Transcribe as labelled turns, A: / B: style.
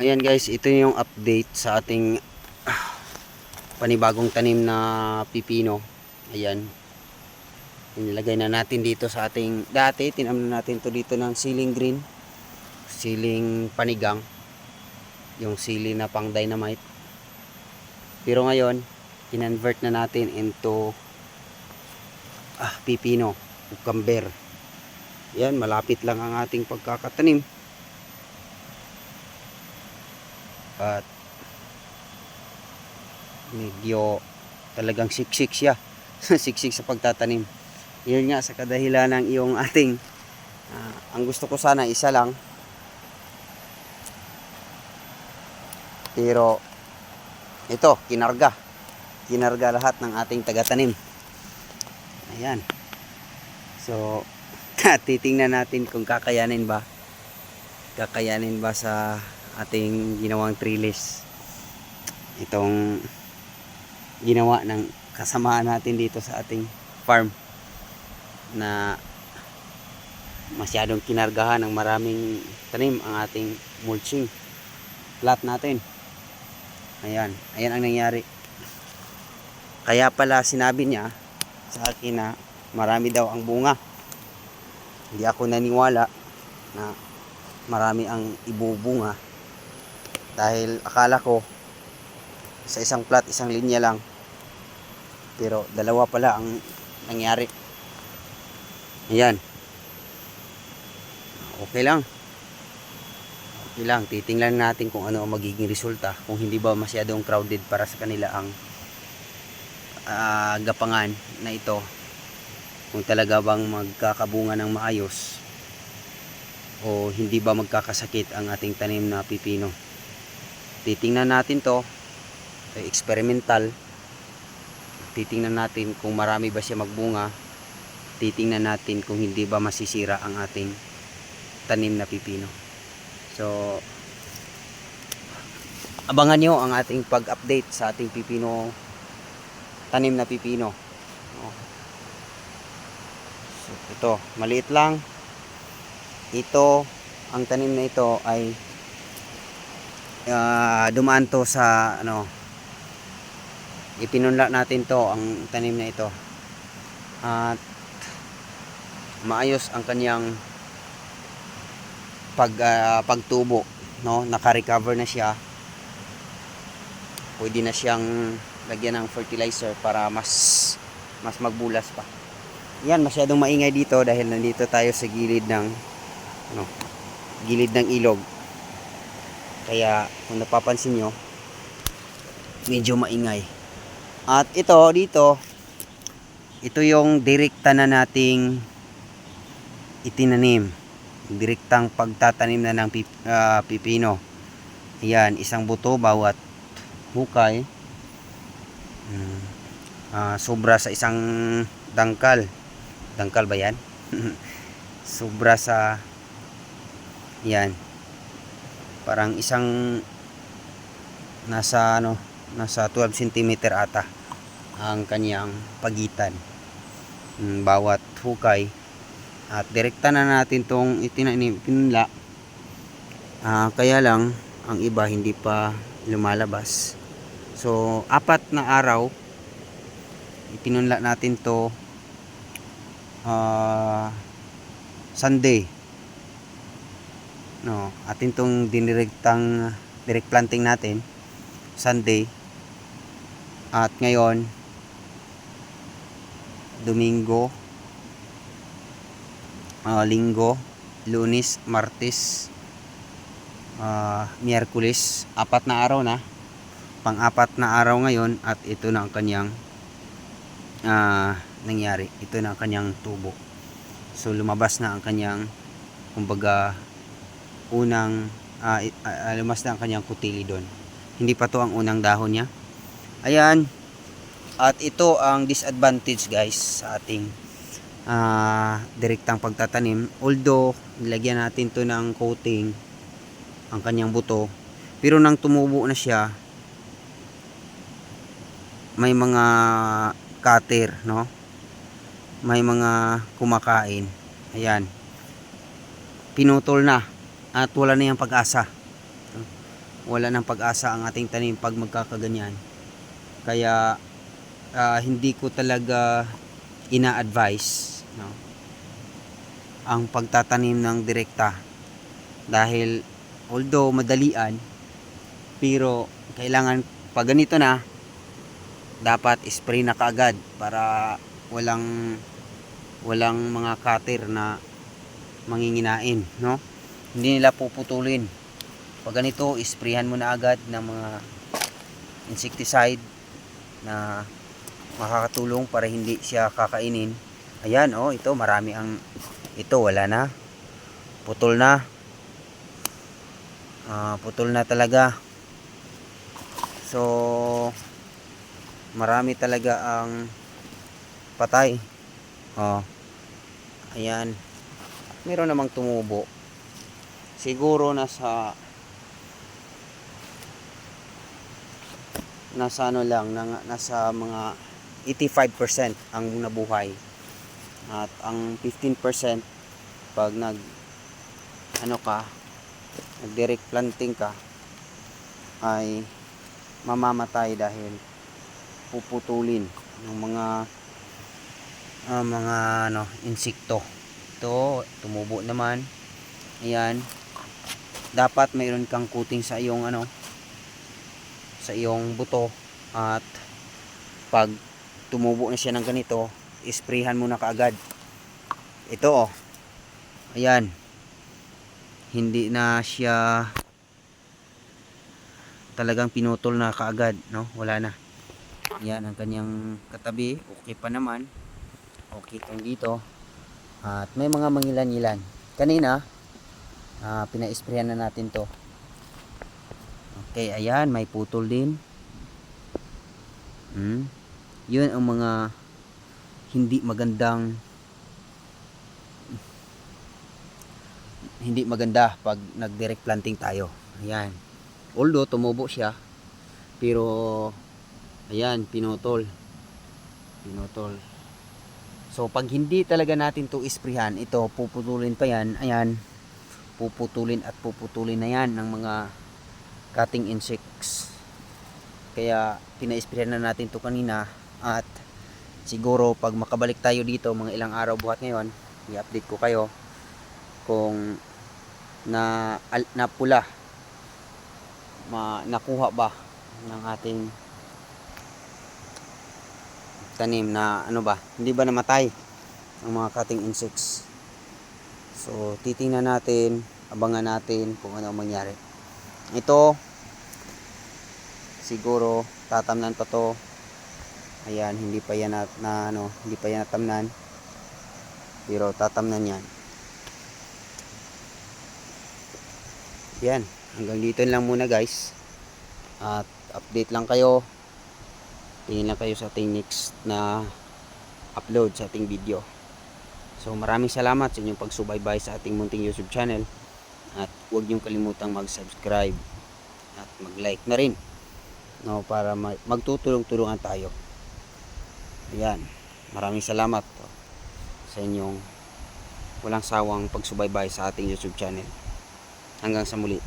A: Ayan guys, ito yung update sa ating ah, panibagong tanim na pipino. Ayan. Inilagay na natin dito sa ating dati, tinamnan natin to dito ng ceiling green, ceiling panigang, yung sili na pang dynamite. Pero ngayon, kinonvert na natin into ah, pipino, cucumber. Yan, malapit lang ang ating pagkakatanim. At medyo talagang siksik siya. siksik sa pagtatanim. Yun nga sa kadahilan ng iyong ating ah, ang gusto ko sana isa lang. Pero ito, kinarga. Kinarga lahat ng ating tagatanim. Ayan. So, titingnan natin kung kakayanin ba. Kakayanin ba sa ating ginawang trellis. Itong ginawa ng kasamaan natin dito sa ating farm na masyadong kinargahan ng maraming tanim ang ating mulching plot natin. Ayan, ayan ang nangyari. Kaya pala sinabi niya sa akin na marami daw ang bunga. Hindi ako naniwala na marami ang ibubunga dahil akala ko sa isang plot, isang linya lang. Pero dalawa pala ang nangyari. Ayan. Okay lang. Okay lang. Titingnan natin kung ano ang magiging resulta. Kung hindi ba masyadong crowded para sa kanila ang ah, gapangan na ito. Kung talaga bang magkakabunga ng maayos o hindi ba magkakasakit ang ating tanim na pipino. Titingnan natin to. Experimental. Titingnan natin kung marami ba siya magbunga. Titingnan natin kung hindi ba masisira ang ating tanim na pipino. So abangan nyo ang ating pag-update sa ating pipino tanim na pipino. So, ito maliit lang. Ito ang tanim na ito ay ah, dumaan to sa ano ipinunla natin to ang tanim na ito. At maayos ang kanyang pag ah, pagtubo no? Naka-recover na siya. Pwede na siyang lagyan ng fertilizer para mas mas magbulas pa. Yan masyadong maingay dito dahil nandito tayo sa gilid ng ano gilid ng ilog kaya kung napapansin nyo medyo maingay. At ito dito ito yung direkta na nating itinanim. Direktang pagtatanim na ng pip- ah, pipino. Yan isang buto bawat hukay. Mm. Ah, sobra sa isang dangkal. Dangkal ba yan? Sobra sa yan parang isang nasa ano nasa 12 cm ata ang kanyang pagitan. Mm, bawat hukay. At direkta na natin tong itinanim pinunla Ah, kaya lang ang iba hindi pa lumalabas. So apat na araw ipinunla natin to ah, Sunday no atin tong dinirektang direct planting natin Sunday. At ngayon Domingo ah, Linggo Lunes Martes ah, Miyerkules. Apat na araw na. Pang-apat na araw ngayon at ito na ang kanyang ah, nangyari. Ito na ang kanyang tubo. So lumabas na ang kanyang kumbaga unang ah, i- ah, lumabas na ang kanyang kutili doon. Hindi pa to ang unang dahon niya. Ayan. At ito ang disadvantage guys sa ating ah, direktang pagtatanim. Although nilagyan natin to ng coating ang kanyang buto. Pero nang tumubo na siya may mga cutter no? May mga kumakain. Ayan. Pinutol na at wala na yung pag-asa. Wala ng pag-asa ang ating tanim pag magkakaganyan. Kaya ah, hindi ko talaga ina-advise no, ang pagtatanim ng direkta. Dahil although madalian pero kailangan pag ganito na dapat spray na kaagad para walang walang mga cutter na manginginain no hindi nila puputulin. Pag ganito isprayhan mo na agad ng mga insecticide na makakatulong para hindi siya kakainin. Ayan oh ito marami ang ito wala na. Putol na. Ah, putol na talaga. So marami talaga ang patay. Oh ayan. Meron namang tumubo siguro nasa nasa ano lang nang- nasa mga 85% ang nabuhay. At ang 15% pag nag ano ka nag direct planting ka ay mamamatay dahil puputulin ng mga ah, mga ano insekto. Ito tumubo naman. Ayan dapat mayroon kang coating sa iyong ano sa iyong buto at pag tumubo na siya ng ganito isprayhan mo na kaagad. Ito oh. Ayan. Hindi na siya talagang pinutol na kaagad no? Wala na. Yan ang kanyang katabi. Okay pa naman. Okay itong dito. At may mga mangilan-ilan kanina ah, pina-sprayan na natin to. Okay ayan may putol din. Hmm. yun ang mga hindi magandang hindi maganda pag nag direct planting tayo. Ayan. Although tumubo siya pero ayan pinutol. Pinutol. So pag hindi talaga natin to isprihan ito puputulin pa yan. Ayan puputulin at puputulin na yan ng mga cutting insects. Kaya pinaisprihan na natin to kanina at siguro pag makabalik tayo dito mga ilang araw buhat ngayon i-update ko kayo kung na al, na pula ma, nakuha ba ng ating tanim na ano ba hindi ba namatay ang mga cutting insects so titingnan natin abangan natin kung ano ang mangyari. Ito siguro tatamnan pa to. Ayan hindi pa yan na, na ano hindi pa yan natamnan. Pero tatamnan yan. Yan hanggang dito lang muna guys. At update lang kayo. Tingin lang kayo sa ating next na upload sa ating video so maraming salamat sa inyong pagsubaybay sa ating munting youtube channel. At huwag niyong kalimutang mag subscribe at mag like na rin no, para ma- magtutulong-tulungan tayo. Ayan. Maraming salamat po sa inyong walang sawang pagsubaybay sa ating youtube channel. Hanggang sa muli.